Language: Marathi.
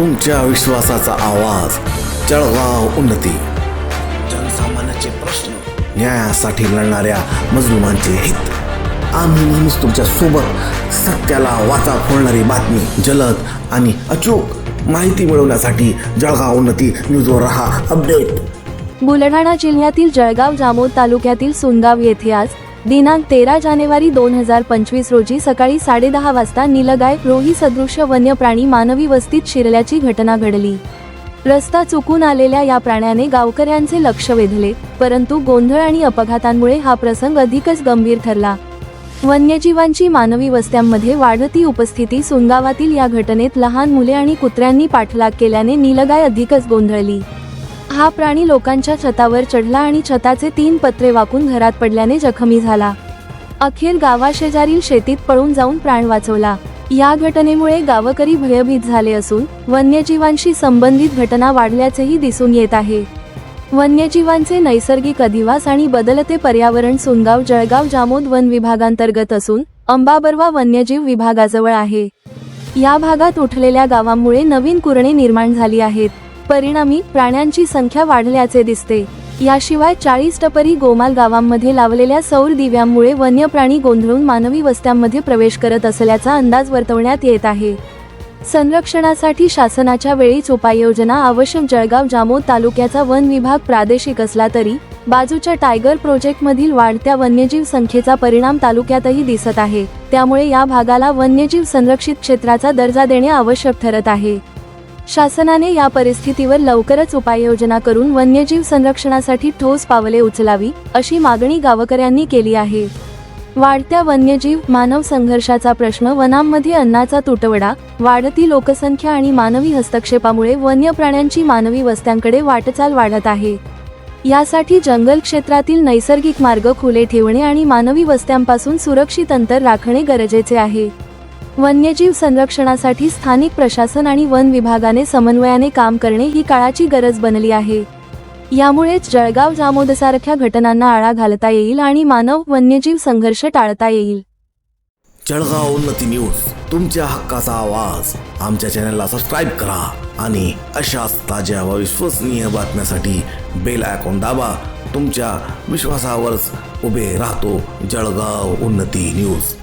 तुमच्या विश्वासाचा आवाज जळगाव उन्नती. जनसामान्याचे प्रश्न. न्यायासाठी लढणाऱ्या मजलुमांचे हित. आम्ही नेहमीच तुमच्यासोबत सत्याला वाचा फोडणारी बातमी जलद आणि अचूक माहिती मिळवण्यासाठी जळगाव उन्नती न्यूजवर रहा. अपडेट. बुलढाणा जिल्ह्यातील जळगाव जामोद तालुक्यातील सुनगाव येथे आज दिनांक तेरा जानेवारी दोन हजार पंचवीस रोजी सकाळी साडेदहा वाजता निलगाय रोही सदृश्य वन्य प्राणी मानवी वस्तीत शिरल्याची घटना घडली. रस्ता चुकून आलेल्या या प्राण्याने गावकऱ्यांचे लक्ष वेधले परंतु गोंधळ आणि अपघातांमुळे हा प्रसंग अधिकच गंभीर ठरला. वन्यजीवांची मानवी वस्त्यांमध्ये वाढती उपस्थिती सुनगावातील या घटनेत लहान मुले आणि कुत्र्यांनी पाठलाग केल्याने निलगाय अधिकच गोंधळली. हा प्राणी लोकांच्या छतावर चढला आणि छताचे तीन पत्रे वाकून घरात पडल्याने जखमी झाला. अखेर गावाशेजारील शेतीत पळून जाऊन प्राण वाचवला. या घटनेमुळे गावकरी भयभीत झाले असून वन्यजीवांशी संबंधित घटना वाढल्याचेही दिसून येत आहे. वन्यजीवांचे नैसर्गिक अधिवास आणि बदलते पर्यावरण सुनगाव जळगाव जामोद वन विभागांतर्गत असून अंबाबर्वा वन्यजीव विभागाजवळ आहे. या भागात उठलेल्या गावांमुळे नवीन कुरणे निर्माण झाली आहेत. परिणामी प्राण्यांची संख्या वाढल्याचे दिसते. याशिवाय चाळीस टपरी गोमाल गावांमध्ये लावलेल्या सौर दिव्यांमुळे वन्य प्राणी गोंधळून मानवी वस्त्यांमध्ये प्रवेश करत असल्याचा अंदाज वर्तवण्यात येत आहे. संरक्षणासाठी शासनाच्या वेळीच उपाययोजना आवश्यक जळगाव जामोद तालुक्याचा वन विभाग प्रादेशिक असला तरी बाजूच्या टायगर प्रोजेक्टमधील वाढत्या वन्यजीव संख्येचा परिणाम तालुक्यातही दिसत आहे. त्यामुळे या भागाला वन्यजीव संरक्षित क्षेत्राचा दर्जा देणे आवश्यक ठरत आहे. शासनाने या परिस्थितीवर लवकरच उपाययोजना करून वन्यजीव संरक्षणासाठी ठोस पावले उचलावी अशी मागणी गावकऱ्यांनी केली आहे. वाढत्या वन्यजीव मानव संघर्षाचा प्रश्न वनांमध्ये अन्नाचा तुटवडा वाढती लोकसंख्या आणि मानवी हस्तक्षेपामुळे वन्य प्राण्यांची मानवी वस्त्यांकडे वाटचाल वाढत आहे. यासाठी जंगल क्षेत्रातील नैसर्गिक मार्ग खुले ठेवणे आणि मानवी वस्त्यांपासून सुरक्षित अंतर राखणे गरजेचे आहे. वन्यजीव संरक्षणासाठी स्थानिक प्रशासन आणि वन विभागाने समन्वयाने काम करणे ही काळाची गरज बनली आहे. यामुळेच जळगाव जामोदसारख्या घटनांना आळा घालता येईल आणि मानव वन्यजीव संघर्ष टाळता येईल. जळगाव उन्नती न्यूज तुमच्या हक्काचा आवाज. आमच्या चॅनलला सबस्क्राईब करा आणि अशाच ताज्या व विश्वसनीय बातम्यासाठी बेल आयकॉन दाबा. तुमच्या विश्वासावरच उभे राहतो जळगाव उन्नती न्यूज.